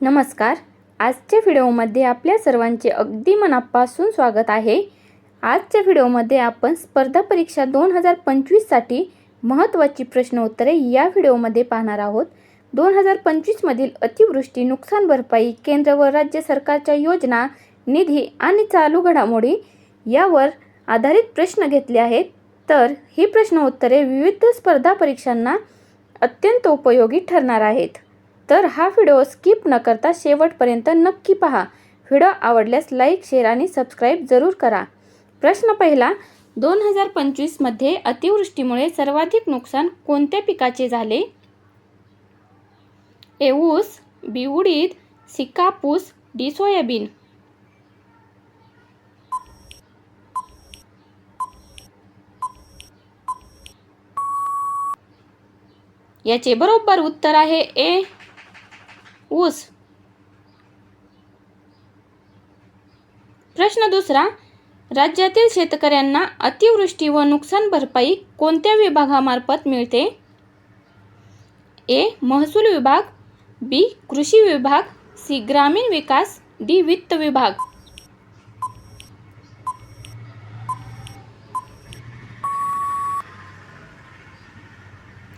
नमस्कार. आजच्या व्हिडिओमध्ये आपल्या सर्वांचे अगदी मनापासून स्वागत आहे. आजच्या व्हिडिओमध्ये आपण स्पर्धा परीक्षा दोन हजार पंचवीससाठी महत्त्वाची प्रश्न उत्तरे या व्हिडिओमध्ये पाहणार आहोत. दोन हजार पंचवीसमधील अतिवृष्टी नुकसान भरपाई केंद्र व राज्य सरकारच्या योजना निधी आणि चालू घडामोडी यावर आधारित प्रश्न घेतले आहेत. तर ही प्रश्न उत्तरे विविध स्पर्धा परीक्षांना अत्यंत उपयोगी ठरणार आहेत. तर हा व्हिडिओ स्किप न करता शेवटपर्यंत नक्की पहा. व्हिडिओ आवडल्यास लाईक शेअर आणि सबस्क्राईब जरूर करा. प्रश्न पहिला दोन हजार पंचवीसमध्ये अतिवृष्टीमुळे सर्वाधिक नुकसान कोणत्या पिकाचे झाले? एऊस बिउडीद बी उडीद डी सोयाबीन. याचे बरोबर उत्तर आहे ए. ऊस. प्रश्न दुसरा राज्यातील शेतकऱ्यांना अतिवृष्टी व नुकसान भरपाई कोणत्या विभागामार्फत मिळते? ए महसूल विभाग बी कृषी विभाग सी ग्रामीण विकास डी वित्त विभाग.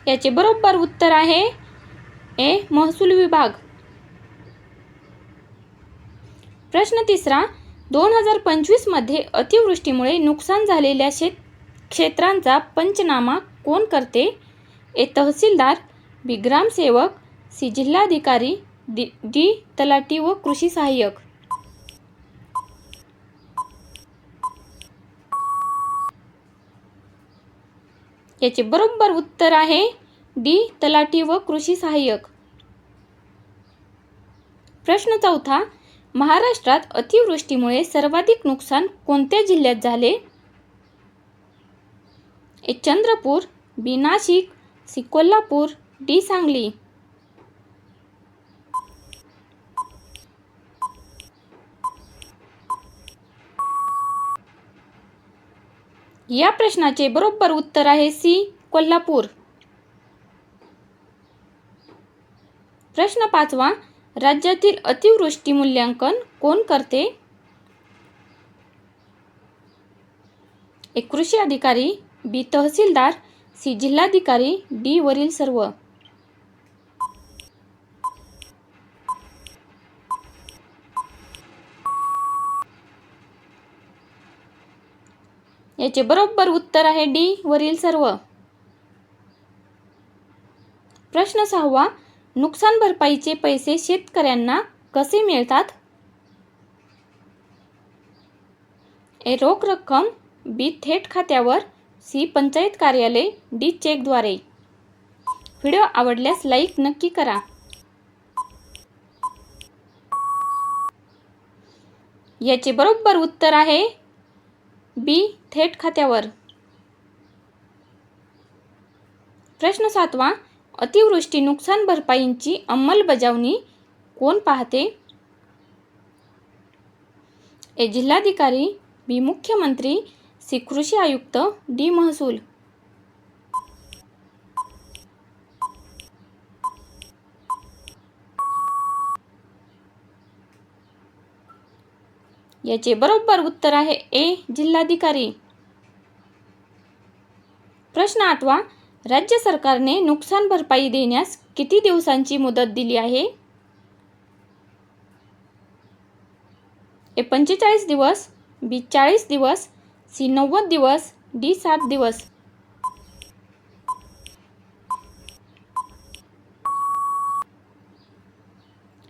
याचे बरोबर उत्तर आहे ए महसूल विभाग. प्रश्न तिसरा दोन हजार पंचवीसमध्ये अतिवृष्टीमुळे नुकसान झालेल्या शेत क्षेत्रांचा पंचनामा कोण करते? ए. तहसीलदार बी. ग्रामसेवक सी. जिल्हाधिकारी डी. डी. तलाटी व कृषी सहाय्यक. याचे बरोबर उत्तर आहे डी. तलाटी व कृषी सहाय्यक. प्रश्न चौथा महाराष्ट्रात अतिवृष्टीमुळे सर्वाधिक नुकसान कोणत्या जिल्ह्यात झाले? A Chandrapur B Nashik C Kolhapur D Sangli. या प्रश्नाचे बरोबर उत्तर आहे सी कोल्हापूर. प्रश्न पाचवा राज्यातील अतिवृष्टी मूल्यांकन कोण करते? एक कृषी अधिकारी बी तहसीलदार सी जिल्हाधिकारी डी वरील सर्व. याचे बरोबर उत्तर आहे डी वरील सर्व. प्रश्न सहावा नुकसान भरपाईचे पैसे शेतकऱ्यांना कसे मिळतात? ए रोख रक्कम बी थेट खात्यावर सी पंचायत कार्यालय डी चेकद्वारे. व्हिडिओ आवडल्यास लाईक नक्की करा. याचे बरोबर उत्तर आहे बी थेट खात्यावर. प्रश्न सातवा अतिवृष्टी नुकसान भरपाईंची अंमलबजावणी कोण पाहते? ए जिल्हाधिकारी बी मुख्यमंत्री सी कृषी आयुक्त डी महसूल. याचे बरोबर उत्तर आहे ए जिल्हाधिकारी. प्रश्न आठवा राज्य सरकारने नुकसान भरपाई देण्यास किती दिवसांची मुदत दिली आहे? ए पंचेचाळीस दिवस बी चाळीस दिवस सी नव्वद दिवस डी सात दिवस.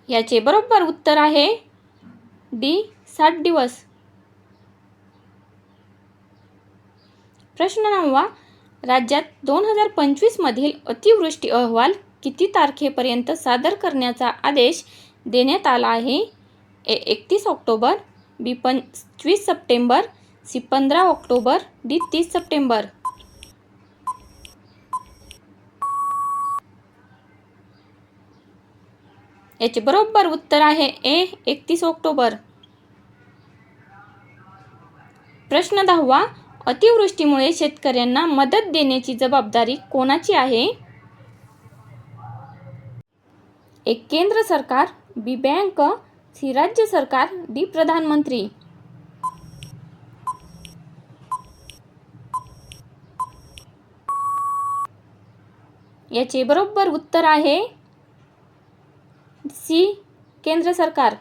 याचे बरोबर उत्तर आहे डी साठ दिवस. प्रश्न नववा राज्यात दोन हजार पंचवीसमधील अतिवृष्टी अहवाल किती तारखेपर्यंत सादर करण्याचा आदेश देण्यात आला आहे? ए एकतीस ऑक्टोबर बी पंचवीस सप्टेंबर सी पंधरा ऑक्टोबर डी तीस सप्टेंबर. याचे बरोबर उत्तर आहे ए एकतीस ऑक्टोबर. प्रश्न दहावा अतिवृष्टीमुळे शेतकऱ्यांना मदत देण्याची जबाबदारी कोणाची आहे? एक केंद्र सरकार बी बँक सी राज्य सरकार डी प्रधानमंत्री. याचे बरोबर उत्तर आहे सी केंद्र सरकार.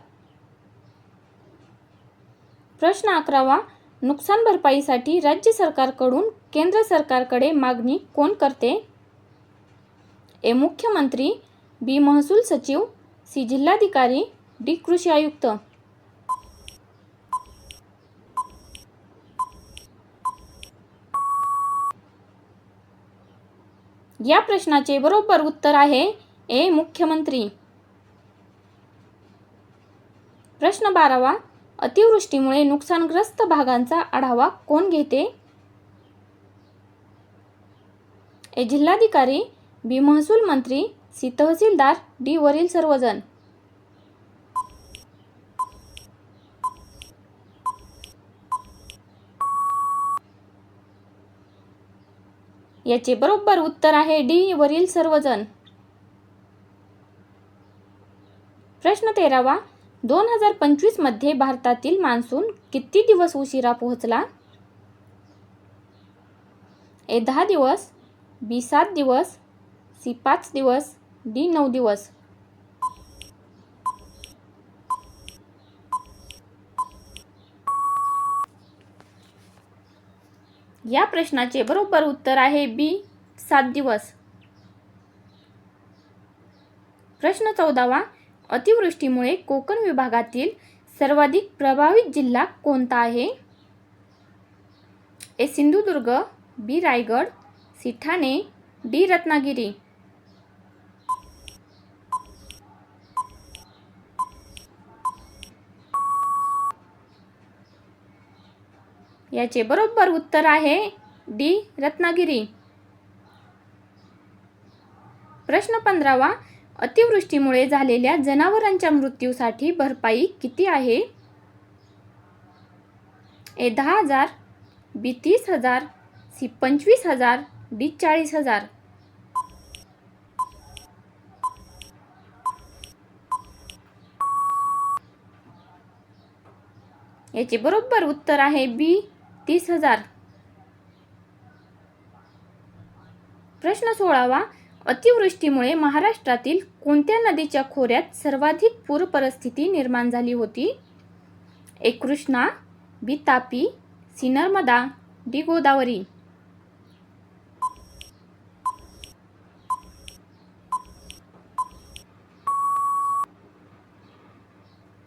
प्रश्न अकरावा नुकसान भरपाईसाठी राज्य सरकारकडून केंद्र सरकारकडे मागणी कोण करते? ए. मुख्यमंत्री बी. महसूल सचिव सी. जिल्हाधिकारी डी. कृषी आयुक्त. या प्रश्नाचे बरोबर उत्तर आहे ए. मुख्यमंत्री. प्रश्न बारावा अतिवृष्टीमुळे नुकसानग्रस्त भागांचा आढावा कोण घेते? ए जिल्हाधिकारी बी महसूल मंत्री सी तहसीलदार डी वरील सर्वजण. याचे बरोबर उत्तर आहे डी वरील सर्वजण. प्रश्न तेरावा दोन हजार पंचवीसमध्ये भारतातील मान्सून किती दिवस उशिरा पोहोचला? ए दहा दिवस बी सात दिवस सी पाच दिवस डी नऊ दिवस. या प्रश्नाचे बरोबर उत्तर आहे बी सात दिवस. प्रश्न चौदावा अतिवृष्टीमुळे कोकण विभागातील सर्वाधिक प्रभावित जिल्हा कोणता आहे? A Sindhudurg B Raigad C Thane D Ratnagiri. याचे बरोबर उत्तर आहे डी रत्नागिरी. प्रश्न पंधरावा अतिवृष्टीमुळे झालेल्या जनावरांच्या मृत्यूसाठी भरपाई किती आहे? ए दहा हजार बी तीस हजार सी पंचवीस हजार डी चाळीस हजार. याचे बरोबर उत्तर आहे बी तीस हजार. प्रश्न सोळावा. अतिवृष्टीमुळे महाराष्ट्रातील कोणत्या नदीच्या खोऱ्यात सर्वाधिक पूर परिस्थिती निर्माण झाली होती? A. Krishna B. Tapi C. Narmada D. Godavari.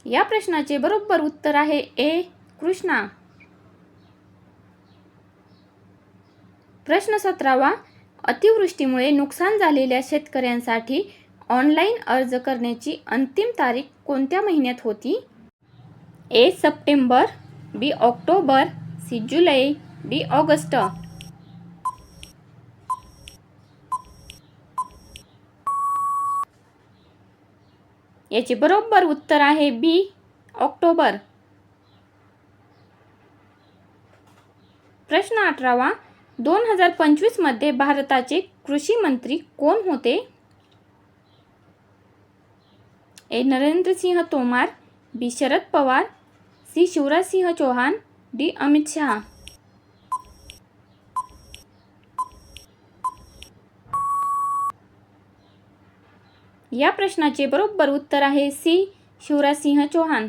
या प्रश्नाचे बरोबर उत्तर आहे ए. कृष्णा. प्रश्न सतरावा अतिवृष्टीमुळे नुकसान झालेल्या शेतकऱ्यांसाठी ऑनलाईन अर्ज करण्याची अंतिम तारीख कोणत्या महिन्यात होती? A September B October C July D August. याचे बरोबर उत्तर आहे बी ऑक्टोबर. प्रश्न अठरावा दोन हजार पंचवीसमध्ये भारताचे कृषी मंत्री कोण होते? A. Narendrasingh Tomar B. Sharad Pawar C. Shivrajsingh Chouhan D. Amit Shah. या प्रश्नाचे बरोबर उत्तर आहे सी. शिवराजसिंह चौहान.